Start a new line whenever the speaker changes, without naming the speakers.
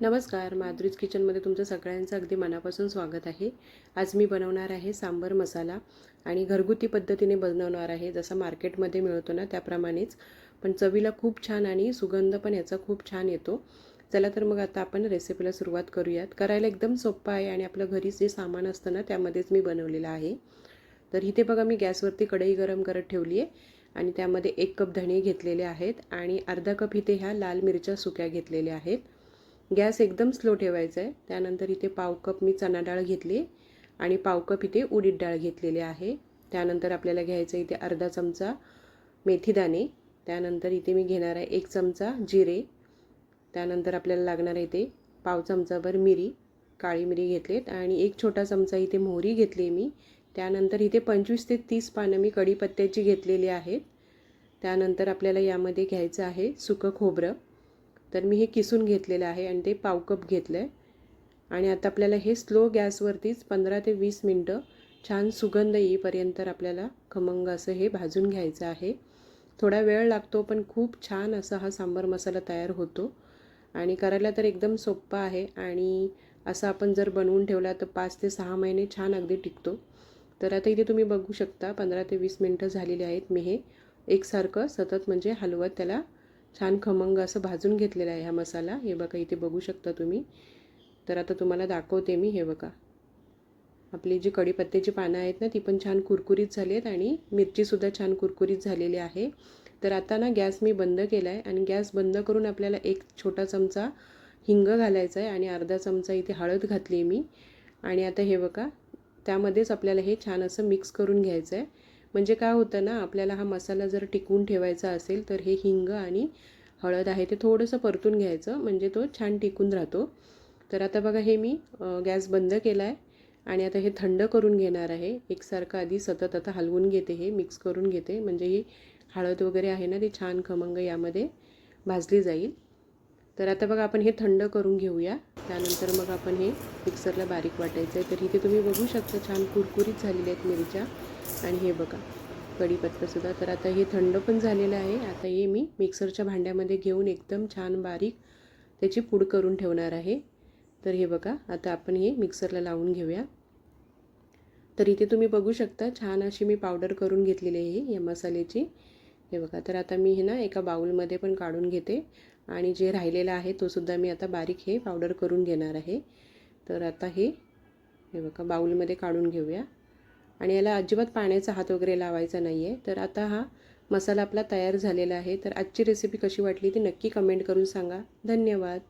नमस्कार माधुरीज किचनमध्ये तुमचं सगळ्यांचं अगदी मनापासून स्वागत आहे. आज मी बनवणार आहे सांबर मसाला आणि घरगुती पद्धतीने बनवणार आहे. जसा मार्केटमध्ये मिळतो ना त्याप्रमाणेच. पण चवीला खूप छान आणि सुगंध पण याचा खूप छान येतो. चला तर मग आता आपण रेसिपीला सुरुवात करूयात. करायला एकदम सोपं आहे आणि आपलं घरीच जे सामान असतं ना त्यामध्येच मी बनवलेलं आहे. तर इथे बघा मी गॅसवरती कढई गरम करत ठेवली आहे आणि त्यामध्ये एक कप धणे घेतलेले आहेत आणि अर्धा कप इथे ह्या लाल मिरच्या सुक्या घेतलेल्या आहेत. गॅस एकदम स्लो ठेवायचा आहे त्यानंतर इथे पाव कप मी चणा डाळ घेतली आणि पाव कप इथे उडीद डाळ घेतलेली आहे. त्यानंतर आपल्याला घ्यायचं इथे अर्धा चमचा मेथीदाणे त्यानंतर इथे मी घेणार आहे एक चमचा जिरे. त्यानंतर आपल्याला लागणार आहे इथे पाव चमचाभर मिरी काळी मिरी घेतलीत आणि एक छोटा चमचा इथे मोहरी घेतली मी. त्यानंतर इथे पंचवीस ते तीस पानं मी कढीपत्त्याची घेतलेली आहेत. त्यानंतर आपल्याला यामध्ये घ्यायचं आहे सुकं खोबरं. तर मी हे किसून घेतलेलं आहे आणि ते पाव कप घेतलं आहे आणि आता आपल्याला हे स्लो गॅसवरतीच पंधरा ते वीस मिनटं छान सुगंध येईपर्यंत आपल्याला खमंग असं हे भाजून घ्यायचं आहे. थोडा वेळ लागतो पण खूप छान असा हा सांबार मसाला तयार होतो. आणि करायला तर एकदम सोप्पा आहे आणि असं आपण जर बनवून ठेवला तर पाच ते सहा महिने छान अगदी टिकतो. तर आता इथे तुम्ही बघू शकता पंधरा ते वीस मिनटं झालेली आहेत. मी हे एकसारखं सतत म्हणजे हलवत त्याला छान खमंग असं भाजून घेतलेलं आहे हा मसाला. हे बघा इथे बघू शकता तुम्ही. तर आता तुम्हाला दाखवते मी हे बघा. आपली जी कढीपत्त्याची पानं आहेत ना ती पण छान कुरकुरीत झाली आहेत आणि मिरचीसुद्धा छान कुरकुरीत झालेली आहे. तर आता ना गॅस मी बंद केला आहे आणि गॅस बंद करून आपल्याला एक छोटा चमचा हिंग घालायचा आहे आणि अर्धा चमचा इथे हळद घातली आहे मी. आणि आता हे बघा त्यामध्येच आपल्याला हे छान असं मिक्स करून घ्यायचं आहे म्हणजे काय होतं ना आपल्याला हा मसाला जर टिकवून ठेवायचा असेल तर हे हिंग आणि हळद आहे ते थोडंसं परतून घ्यायचं म्हणजे तो छान टिकून राहतो. तर आता बघा हे मी गॅस बंद केला आहे आणि आता हे थंड करून घेणार आहे. एकसारखं आधी सतत आता हलवून घेते हे मिक्स करून घेते म्हणजे ही हळद वगैरे आहे ना ती छान खमंग यामध्ये भाजली जाईल. तर आता बघा आपण हे थंड करून घेऊया. त्यानंतर मग आपण हे मिक्सरला बारीक वाटायचं आहे. तर इथे तुम्ही बघू शकता छान कुरकुरीत झालेल्या आहेत मिरच्या. आणि हे बघा कढीपत्तासुद्धा तर आता हे थंड पण झालेलं आहे. आता हे मी मिक्सरच्या भांड्यामध्ये घेऊन एकदम छान बारीक त्याची पूड करून ठेवणार आहे. तर हे बघा आता आपण हे मिक्सरला लावून घेऊया. तर इथे तुम्ही बघू शकता छान अशी मी पावडर करून घेतलेली आहे या मसाल्याची. हे बघा तर आता मी हे ना एका बाऊलमध्ये पण काढून घेते. आणि जे राहिलेलं आहे तोसुद्धा मी आता बारीक हे पावडर करून घेणार आहे. तर आता हे हे बघा बाऊलमध्ये काढून घेऊया. आणि याला अजिबात पाण्याचा हात वगैरे लावायचा नाही आहे तर आता हा मसाला आपला तयार झालेला आहे. तर आजची रेसिपी कशी वाटली ती नक्की कमेंट करून सांगा. धन्यवाद.